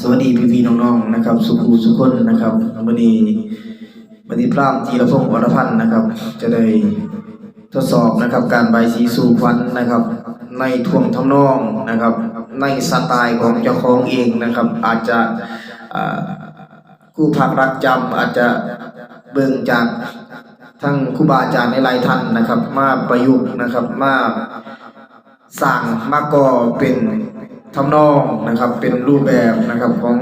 สวัสดีพี่พี่ๆน้องๆนะครับ สุขูสุขคนนะครับวันนี้วันนี้พรามจีรพงศ์วรพันธ์นะครับ จะได้ทดสอบนะครับการใบสีสู่ควันนะครับ ในท่วงทำนองนะครับ ในสไตล์ของเจ้าของเองนะครับ อาจจะคู่พักรักจำอาจจะเบิ่งจากทั้งครูบาอาจารย์ในหลายท่านนะครับ มาประยุกต์นะครับมาสร้างมาก่อเป็น ทำนองนะครับเป็นรูปแบบนะครับของ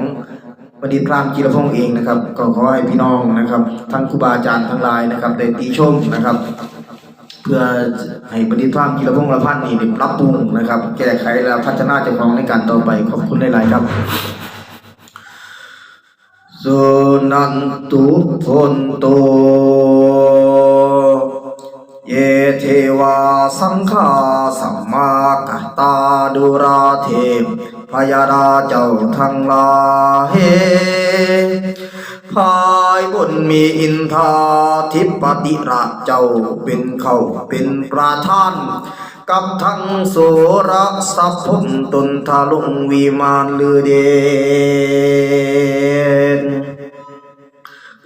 บดิตพรามกีรพงษ์เองนะครับ ก็ขอให้พี่น้องนะครับทั้งครูบาอาจารย์ทั้งหลายนะครับได้ติชมนะครับ เพื่อให้บดิตพรามกีรพงษ์ละพันธ์นี่ได้ปรับปรุงนะครับ แก้ไขและพัฒนาเจ้าของในการต่อไปขอบคุณหลายๆครับสุนันตุพนโต เยเทวาสังฆาสัมมากตาดุราเทพพยาราเจ้าทั้งหลายภายบนมีอินทาทิปติระเจ้าเป็นเขาเป็นประธาน กับทั้งโสรสัพพมตนทาลุงวิมานลือเดน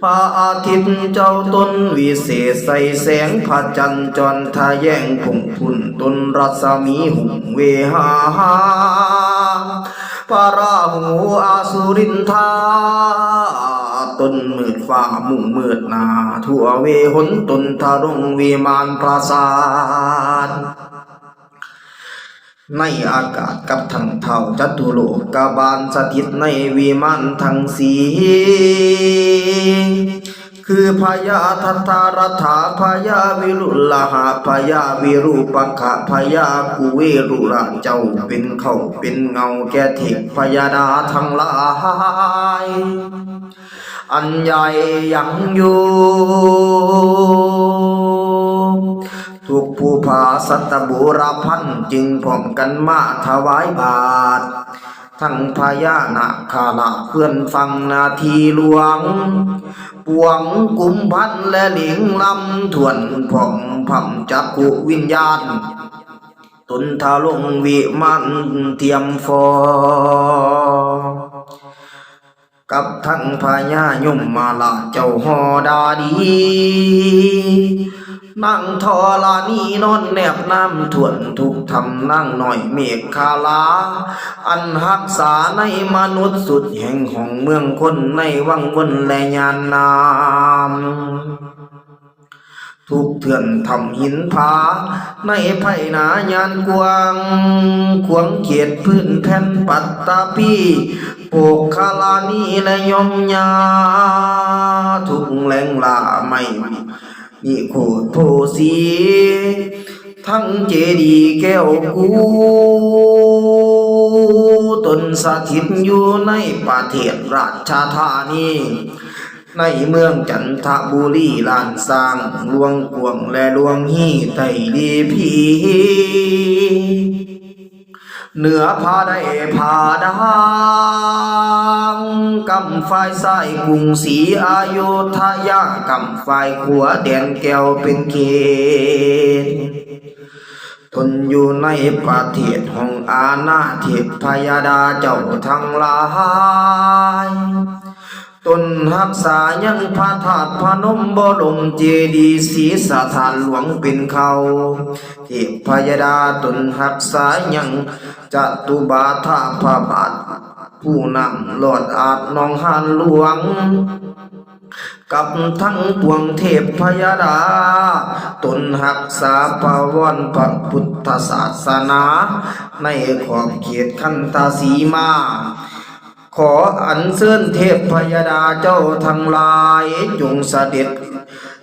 พระอาทิตย์เจ้าต้นวิเศษใสแสงพระจันทร์จรทาแย่งผงพุ่นต้นรัศมีหุงเวหาพระราหูอาสุรินทาต้นมืดฟ้ามุ่งมืดนาทั่วเวหนต้นทารงวิมานปราสาท ในอากาศกับทั้งเท่าจัตุโลกบาลสถิตในวิมานทั้งสีคือพยาทัตตารถาพยาวิรุลหะพยาวิรูปขะพยากุเวรุระเจ้าเป็นเขาเป็นเงาแก่เทพพยาดาทั้งหลายอันใหญ่ยังอยู่ ทุกผู้พาสัตบุรพันจึงพร้อมกันมาถวายบาท ทั้งพญานาคาละเพื่อนฟังนาทีหลวง ปวงกุมพันและหลิงลำทวนผ่องพัมจักกุวิญญาณ ตนทาลงวิมันเทียมฟอกับทั้งพญายมมาลาเจ้าหอดาดี นั่งทอลานีนอนแนบน้ำถ่วนทุกทำนั่งหน่อยเมฆคาลา อันหักษาในมนุษย์สุดแห่งของเมืองคนในวังวนและยานนามทุกเถื่อนทำหินผา ในไผ่นายานกวางขวงเขียดพื้นแผ่นปัตตาปีโปกคาลานีและยมยา ทุกแหลงลาไม่ มีโคโพสีทั้งเจดีย์แก้วกูตนสถิตอยู่ในประเทศราชธานีในเมืองจันทบุรีลานสร้างหลวงกวงและหลวงฮีไตดีพี เหนือพาได้พาดังกำไฟใส่กรุงศรีอายุทยากำไฟขัวแดนแก้วเป็นเขตทนอยู่ในประเทศของอาณาเทพพยาดาเจ้าทั้งหลาย ตนหักษายังพระธาตุพนมบรมเจดีศีสถานหลวงเป็นเขาเทพพยาดาตนหักษายังจตุบาทาพระบาท ผู้นำหลอดอาจนองหานหลวง กับทั้งปวงเทพพยดา ตนหักษาปวรพระพุทธศาสนา ในขอบเขตคันตาสีมา ขออัญเชิญเทพพยดาเจ้าทั้งหลายจงเสด็จ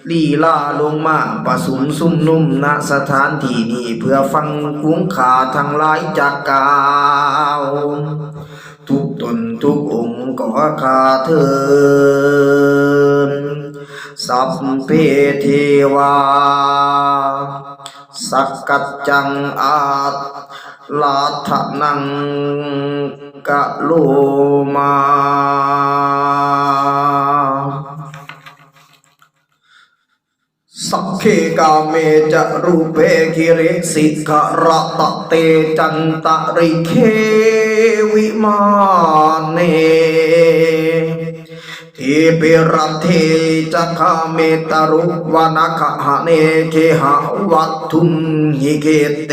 ลีลาลงมาประสุมซุ่มนุ่มณสถานที่นี้เพื่อฟังกุ้งขาทั้งหลายจากกล่าวทุกตนทุกองค์ก็ขาเทินสัพเพเทวา สักกัจจังอาตลาทะนัง กะโลมา สัพเพเคกาเมจะรูเปกิริสิกขระตะเตจันตะริเควิมาเนทีปิรัตเทจักขาเมตรุวนาคหะเนเคหะวัตถุมหิเกเต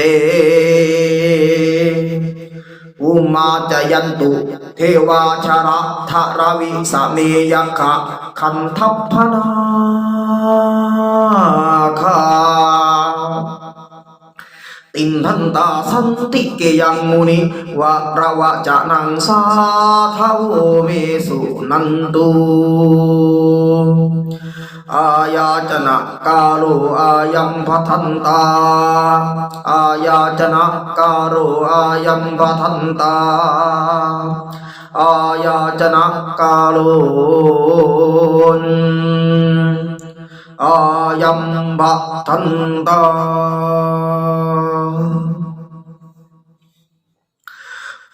อุมาจยันตุ เทวาชระทะรวิสเมยขะคันทัพพนาคาตินทันตาสันติเกยังมุนิวะระวะจะนังสาทาวเวสุนันตุ อายาจนะกาโลอายัมพัทันตา อายาจนะกาโลอายัมพัทันตา อายาจนะกาโลนอายัมบะทันตา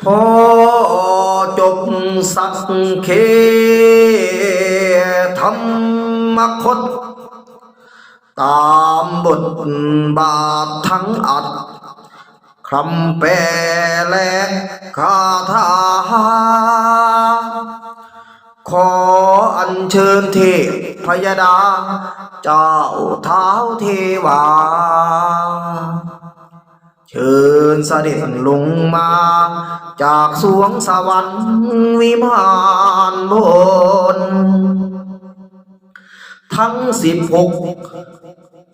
พอจบสักเคธรร มคต ตามบทบาททั้งอัดคำแปลและคาถา ขออัญเชิญเทพพยดา เจ้าเท้าเทวา เชิญเสด็จลงมา จากสวงสวรรค์วิมานบน ทั้งสิบหก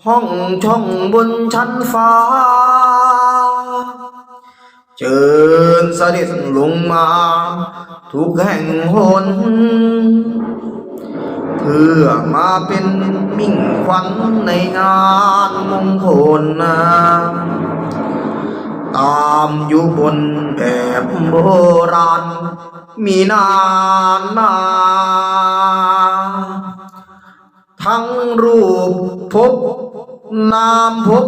ห้องช่องบนชั้นฟ้าเชิญเสด็จลงมา ทุกแห่งหนเพื่อมาเป็นมิ่งขวัญในงานมงคลนะตามอยู่บนแบบโบราณ มีนานนา ทั้งรูปพบนามพบ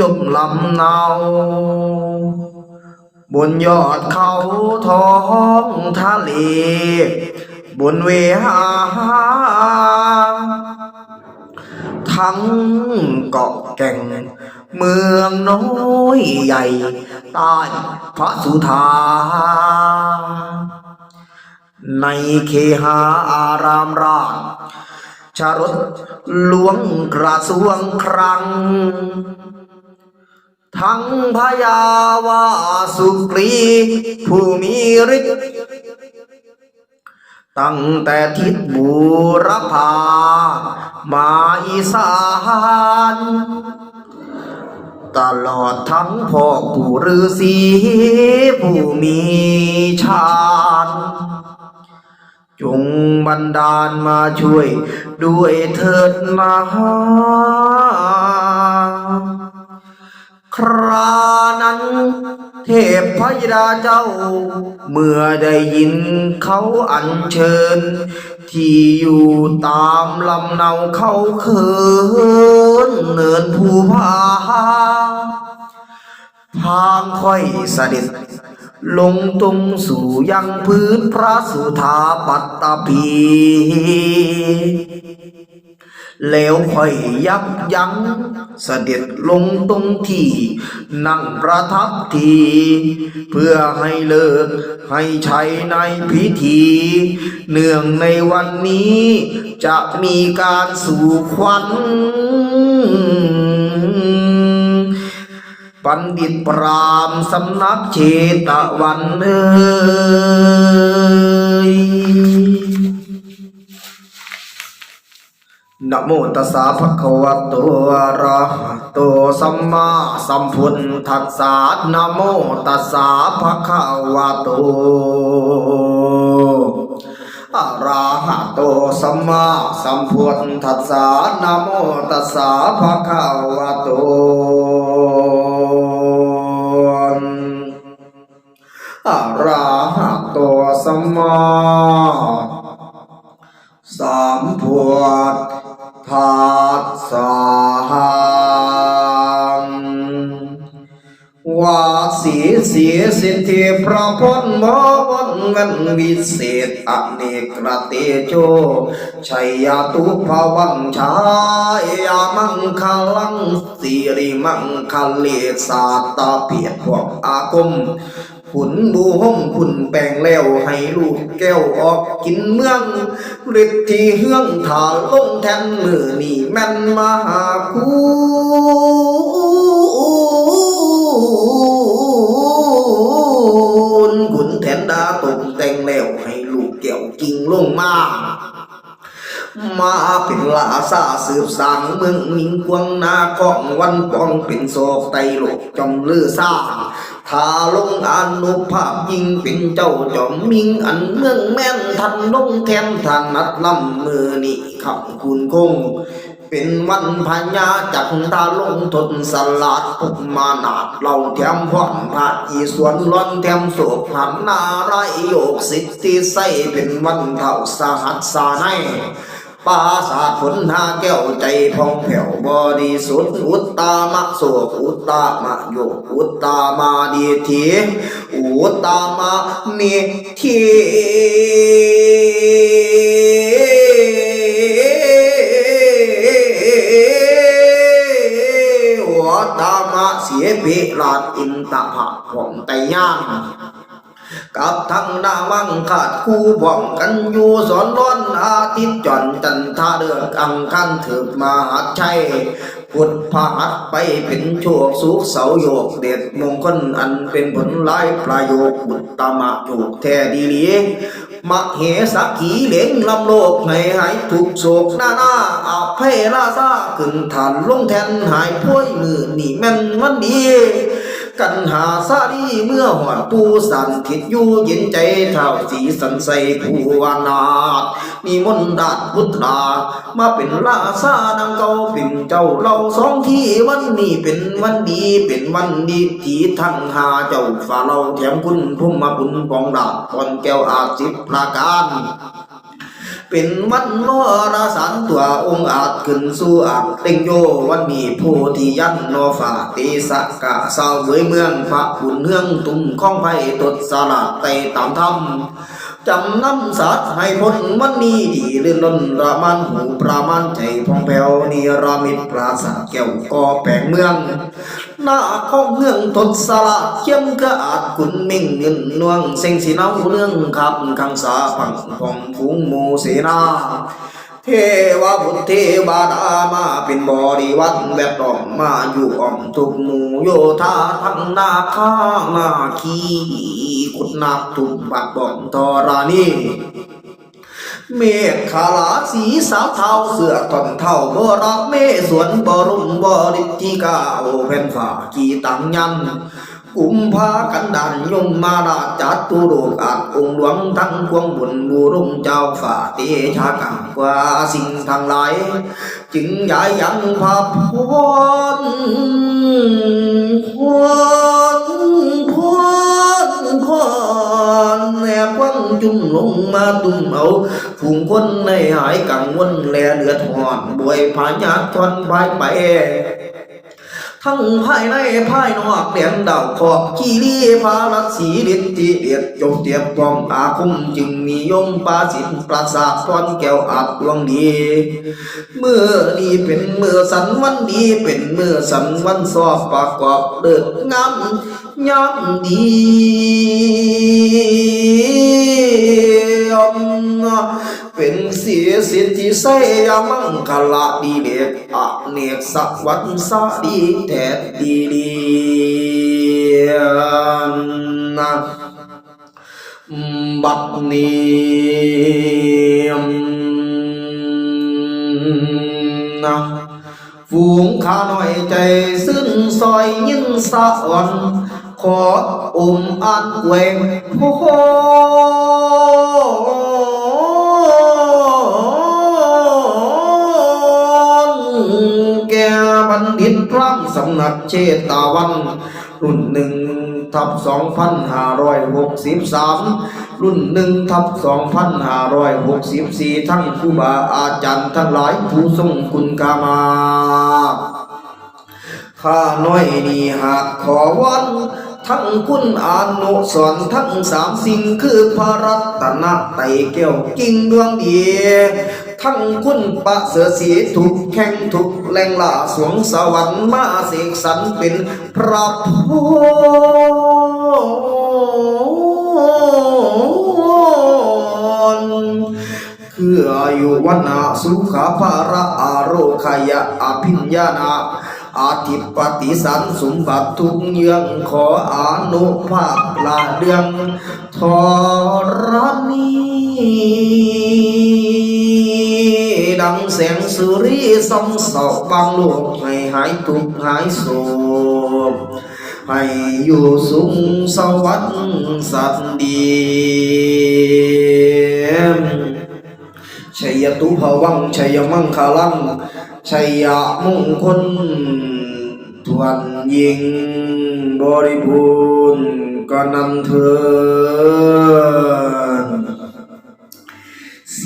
จบลำเนาบนยอดเขาท้องทะเล บนเวหา ทั้งเกาะแก่ง เมืองน้อยใหญ่ใต้พระสุธา ในเคหาอารามราช ชารถหลวงกระทรวงครัง ทั้งพยาวาสุกรีผู้มีฤทธิ์ตั้งแต่ทิศบูรพา มาอีสานตลอดทั้งพ่อปู่ฤาษีผู้มีฌาน จงบันดาลมาช่วยด้วยเถิดนาครานั้น เทพพยดาเจ้า เมื่อได้ยินเขาอัญเชิญ ที่อยู่ตามลำเนาเขาเขินเนินภูผาพางค่อยเสด็จ ลงตรงสู่ยังพื้นพระสุธาปัตตภีแล้วค่อยยับยั้งเสด็จลงตรงที่นั่งประทับทีเพื่อให้เลิกให้ใช้ในพิธี เนื่องในวันนี้จะมีการสู่ขวัญ ปันดิตปรามสำนักเชตวันเอ้ยนโมตัสสะภะคะวะโตอะระหะโตสัมมาสัมพุทธัสสะนโมตัสสะภะคะวะโตอะระหะโตสัมมาสัมพุทธัสสะนโมตัสสะภะคะวะโต อะระหะโตสัมมาสามพวดทัสสะหังวาสีสีสิทธิพระพรหมวันวันวิเศษอเนกระเตโชชัยยาตุภวังชายามังคลังสิริมังคเลสาตาเพียรพวกอากม ขุนบูห้องขุนแปลงแล้วให้ลูกแก้วออกกินเมืองฤทธิเฮืองถาลงแทนมือนี่แม่นมหาคุณขุนแทนดาตกแต่งแล้วให้ลูกแก้วกิ่งลงมามาเป็นลาซาสืบสางเมืองนิงกวงนาของวันปองเป็นโศกไตโลกจอมลือซา ทาลงอนุภาพยิ่งเป็นเจ้าจอมมิงอันเมืองแม่นทันลงแทนทางนัดลำมือนี่คำคุณคง เป็นวันพญาจักรตาลงทนสลัดพุกมานาดเราแถมพรพระอีสวนล้อนแถมโศกหันนาไรโยกสิทธิใสเป็นวันเท่าสหัสสาใน ปาสาทผลหาแก้วใจพองแผ่วบริสุทธิ์อุตตามะโสอุตตามะโยอุตตามาดีทีอุตตามานิทีอุตตามะเสียเปลาดอินตะภะของไตย่าง กับทั้งนาวังขาดคู่บ่องกันอยู่สอนร้อนอาทิตย์จอนจันทาเดือกอังคันถือมาหัดชัยพุทธพหัดไปเป็นโชคสุขเสาโยกเด็ดมงคลอันเป็นผลลายประโยคบุตตามะโยกแท้ดีเลีมะเหสักขีเหลงลำโลกให้หายทุกโศกหน้าหน้าอาเพลาซาขึ้นฐานลงแทนหายพ้วยมือนี่แม่นวันดี กันหาซาดีเมื่อหอดปูสันทิดอยู่เย็นใจเท่าสีสันใสผู้วานาถมีมนต์ดาดพุทธามาเป็นลาซาดังเก่าเป็นเจ้าเราสองที่วันนี้เป็นวันดีเป็นวันดีที่ทั้งหาเจ้าฝ่าเราแถมคุณพุ่มมาบุญปองดาบตอนแก้วอาจิบประการ เป็นวัดโนราสันตัวองค์อาจขึ้นสู่อาจเต็งโยวันมีโพธิยันโนฝาตีสกกะสาวเวยเมืองพระขุนเฮืองตุ้มข้องไผ่ตดสลัดไตตามธรรม จำน้ำสัตว์ให้พ้นวันนี้ดีลื่นล้นรามันหูประมาณใจพองแผ้วนิรามิตปราสาทแก้วก่อแปลงเมืองหน้าของเมืองทศสละเขียมกะอาจขุนมิ่งเงินนวงเซ็งสีน้ำเรื่องขับขังสาฝังของฝูงโมูเสนา เทวบุตรเทวดามาเป็นบริวัตแบบดอมมาอยู่อ่อมทุกหมู่โยธาทั้งนาคานาคีขุดนับทุกบักบ่อนทรานีเมฆขาลาสีสาวเทาเสือทอนเท่าบรักเมสวนบรุมบริธิกาโอแผ่นฝ่ากีตังยัน กุมภากันดันยมมาราจัดตุโรกาองหลวงทั้งควงบุญบุรุงเจ้าฝ่าเตชะกังกว่าสิ่งทั้งหลายจึงย้ายยังพาพรพรพรพรแนบวังจุ่มลงมาตุ่มเอาฝูงคนในหายกังวลแลเดือดหอนบวยพาญาทอนไปไป ทั้งภายในภายนอกเดียนดาวขอบขีรีพาลัดสีฤทธิเดียดยมเตียบกองอาคมจึงนิยมปาสินปราสาทตอนแก้วอาจดวงดีเมื่อนี้เป็นเมื่อสันวันดีเป็นเมื่อสันวันสอบประกอบเดิดงามยามดี สียสิทธิไสยมังคลาดีเดชอเนกสักวันสาดีแท้ดีดีนะบัดนี้นะฝูงข้าหน่อยใจซึ้งซอยยิ่งสะอ่อนขออมอันเวงโอ้ บัณฑิตพระสำนักเชตาวัน รุ่นหนึ่งทับสองพันห้าร้อยหกสิบสามรุ่นหนึ่งทับสองพันห้าร้อยหกสิบสี่ทั้งครูบาอาจารย์ทั้งหลายผู้ทรงคุณกามาข้าน้อยนี่หากขอวันทั้งคุณอานุสรณ์ทั้งสามสิ่งคือพระรัตนไตรแก้วกิ่งดวงดี ทั้งคุณปะเสือสีถูกแข่งถูกแรงล่าสวงสวรรค์มาเสกสรรเป็นพระพรคืออายุวันนาสุขาภาระอาโรคยะอภิญญานาอาทิปฏิสันสมบัติทุกเยืองขออานุภาพลาเดืองทรณี ดังแสงสุรีส่องสอบบางโลกให้หายทุกข์หายโศกให้อยู่สูง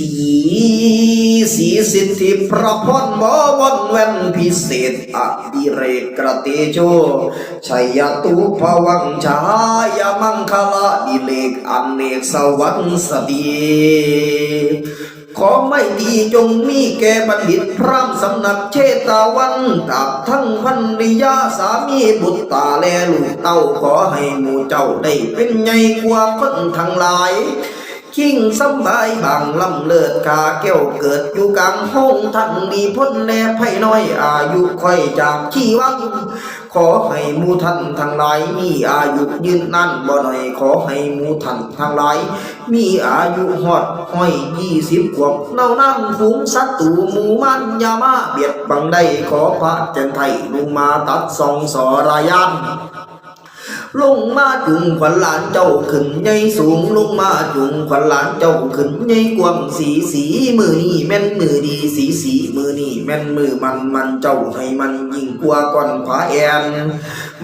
สีสีสิทธิพระพรบวันเวนพิเศษอดิเรกกระเตโชชัยตุภวังชายมังคลาดิเลกอันเนกสวรรค์สดีขอไม่ดีจงมีแก่บัณฑิตพร่ำสำนักเชตาวันกับทั้งพันริยาสามีบุตรตาแลลูกเต้าขอให้หมู่เจ้าได้เป็นใหญ่กว่าคนทั้งหลาย คิงสำบายบางลำเลิศกาแก้วเกิดอยู่กลางห้องท่านมีพ้นแลไพ่น้อยอายุค่อยจากขี้วังขอให้มูท่านทั้งหลายมีอายุยืนนั่นบ่หน่อยขอให้มูท่านทั้งหลาย มีอายุหอดห้อยยี่สิบขวบเน่านั่งฝูงสัตว์ตูหมูมันยามาเบียดบังได้ขอพระจันไทยลงมาตัดสองสอรายาน ลงมาจุงขวัญหลานเจ้าขึ้นใหญ่สูงลงมาจุงขวัญหลานเจ้าขึ้นใหญ่กว้างสีสีมือนี่แม่นมือดีสีสีมือนี่แม่นมือมันมันเจ้าให้มันยิ่งกว่าก่อนผาแอน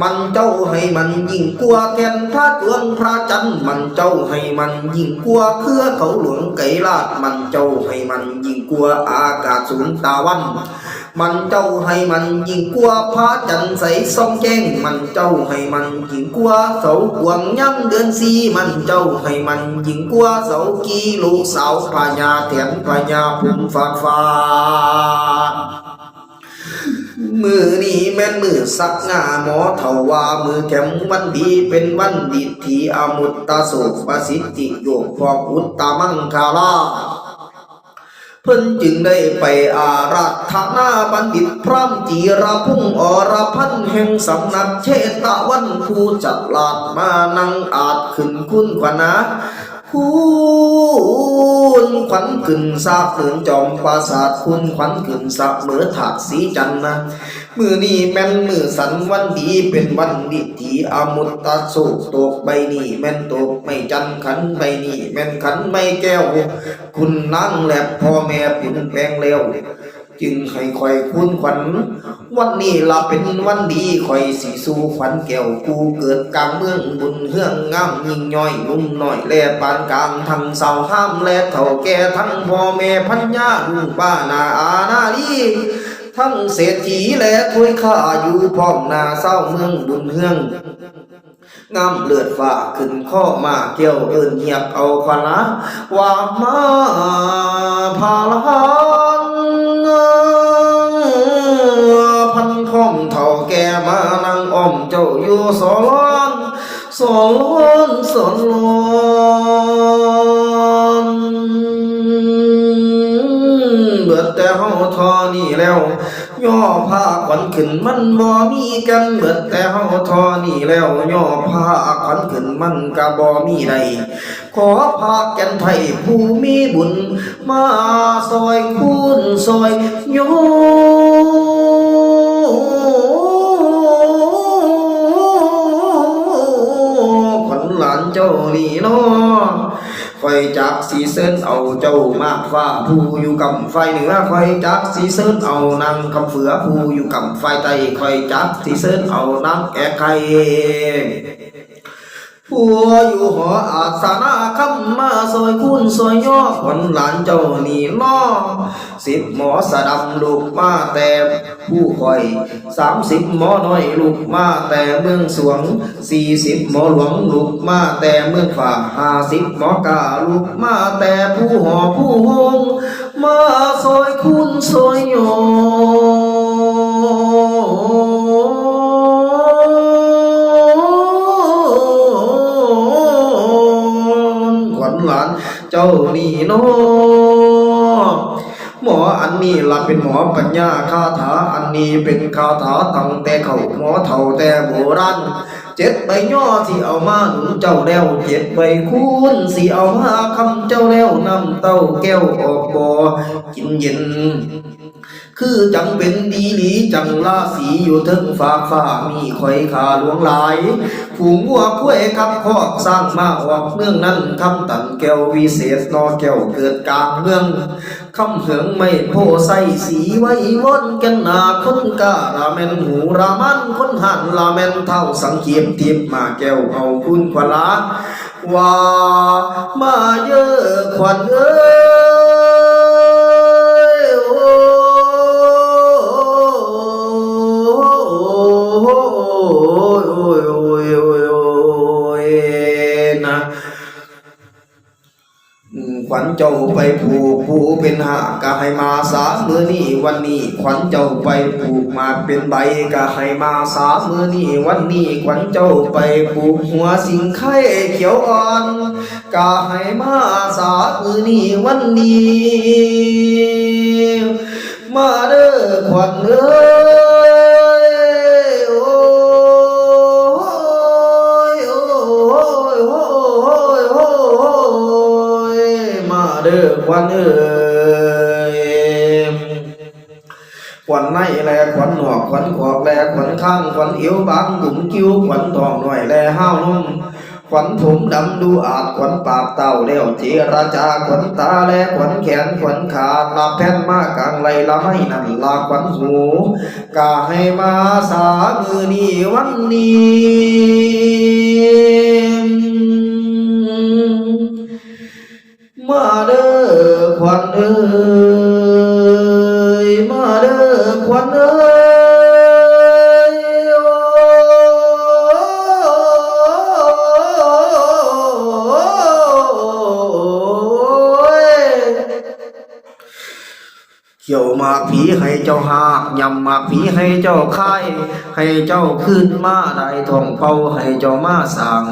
มันเจ้าให้มันยิ่งกว่าแก่นพระดวงพระจันทร์มันเจ้าให้มันยิ่งกว่าเครือเขาหลวงไก่ลาดมันเจ้าให้มันยิ่งกว่าอากาศสูงตาวัน มันเจ้าให้มันยิ่งกว่าพระจันทร์ใสส่องแจ้ง มันเจ้าให้มันยิ่งกว่าเสากวงย่ำเดือนสีมันเจ้าให้มันยิ่งกว่าเสากีลูกสาวพญาแถนพญาพุ่มฟ้าฟ้ามือนี้แม่นมือสักงาหมอเถาว่ามือแข็งวันดีเป็นวันดีที่อมุตตาโสปสิทธิโยกพอกอุตตามังคาลา เพิ่นจึงได้ไปอาราธนาบัณฑิตพร้อมจีระพุ่งอรพันแห่งสำนักเชตวันคูจัดลาดมานั่งอาจขึ้นคุณขวัญนะ คุณขวัญขึ้นซาบเมืองจอมปราสาทคุณขวัญขึ้นซาบเหมือถาดสีจันนะมือนี้แม่นมือสันวันดีเป็นวันดีทีอามุตตาโศกตกใบนี้แม่นตกไม่จันขันใบนี้แม่นขันไม่แก้ว คุณนางและพ่อแม่เปลี่ยนแปลงแล้ว จึงให้คอยคุณขวัญ วันนี้ละเป็นวันดีคอยสีสู่ขวัญแก้วกูเกิดกลางเมืองบุญเฮืองงามยิ่งย่อยนุ่มหน่อยแลปานกลางทั้งสาวห้ามและเถ่าแก่ทั้งพ่อแม่พันยาลูกป้านาอานาลีทั้งเศรษฐีและถ้วยข้าอยู่พร้อมนาเศร้าเมืองบุญเฮืองงามเลือดฝ่าขึ้นข้อมาเกี่ยวเอินเหียบเอาควันละว่ามาพาลา พันข้อมเท่าแกมานั่งอ้อมเจ้าอยู่สอลอนสอลอนสอนลอนเบิดแต่เฮาทอนี่แล้ว ย่อผ้าขวัญขึ้นมันบ่มีกันเบิดแต่เฮาทอนี่แล้วย่อผ้าขวัญขึ้นมันก็บ่มีใดขอพาแก่นไทยผู้มีบุญ มาซอยคุณซอยโยขวัญหลานเจ้านี่เนาะ คอยจักสีเส้นเอาเจ้ามาฟ้าผู้อยู่กับไฟเหนือคอยจักสีเส้นเอานางคำเฟือผู้อยู่กับไฟใต้คอยจักสีเส้นเอานางแอกไข่ ผู้อยู่หออาสนะคำมาซอยคูณซอยย่อขวัญหลานเจ้านี่น้อสิบหมอสะดำลูกมาแต่ผู้คอยสามสิบหมอน้อยลูกมาแต่เมืองสวงสี่สิบหมอหลวงลูกมาแต่เมืองฝ่าห้าสิบหมอกาลูกมาแต่ผู้หอผู้หงมาซอยคูณซอยย่อ จ้านี่เน้อหมออันนี้ละเป็นหมอปัญญาคาถาอันนี้เป็นคาถาตั้งแต่เขาหมอเท่าแต่โบราณเจ็ดใบย่อที่เอามาหนุนเจ้าแล้วเจ็ดใบคูณสีเอามาคำเจ้าแล้วนำเต้าแก้วออกบ่อกินเย็น คือจังเป็นดีหลีจังราสีอยู่เทึงฝากฟ้ามีคอยขาหลวงหลายผูงวัวคุ้ยขับคอกสร้างมาออกเมืองนั้นคำตันแก้ววิเศษนอแก้วเกิดกลางเมืองคำเหืองไม่โพใสสีไว้วนกันนาคนการาแมนหูรามันคนหันราแมนเท่าสังเกียมทิพมาแก้วเอาคุณขวลาว่ามาเยอะขวัญเอ้ ผูกเป็นหากะให้มาสามมือนี้วันนี้ขวัญเจ้าไปผูกมาเป็นใบกะให้มาสามมือนี้วันนี้ขวัญเจ้าไปผูกหัวสิงไข่เขียวอ่อนกะให้มาสามมือนี้วันนี้ มาเด้อขวัญเอ้ ขวัญเอ้ยขวัญในแลขวัญหนอกขวัญขอกแลขวัญข้างขวัญเอวบางบุ๋มคิ้วขวัญทองหน่อยแลห้าวนุ่มขวัญผมดำดูอาจขวัญปากเต่าเลี้ยวเจราจาขวัญตาแลขวัญแขนขวัญขาลาแผ่นมากลางไหลละไม่นั่นลาขวัญหูกาให้มาสามือนี้วันนี้ มาเด้อขวัญเอ้ เขี่ยวมากผีให้เจ้าหากยำมากผีให้เจ้าคายให้เจ้าขึ้นมาได้ทองเผาให้เจ้ามาสั่ง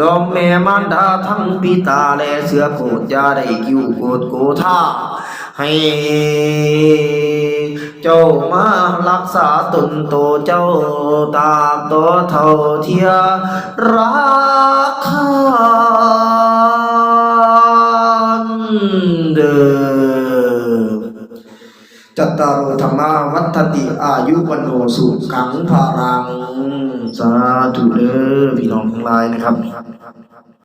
ดอมแม่มารดาทั้งปีตาและเสือโกดยาได้กิ้วโกดโกธาให้เจ้ามารักษาตนโตเจ้าตามตัวเท่าเทียรักขานเดิม จัตตารุธรรมาวัฏติอายุวันโนสุขังภารัง สาธุเด้อพี่น้องทั้งหลายนะครับ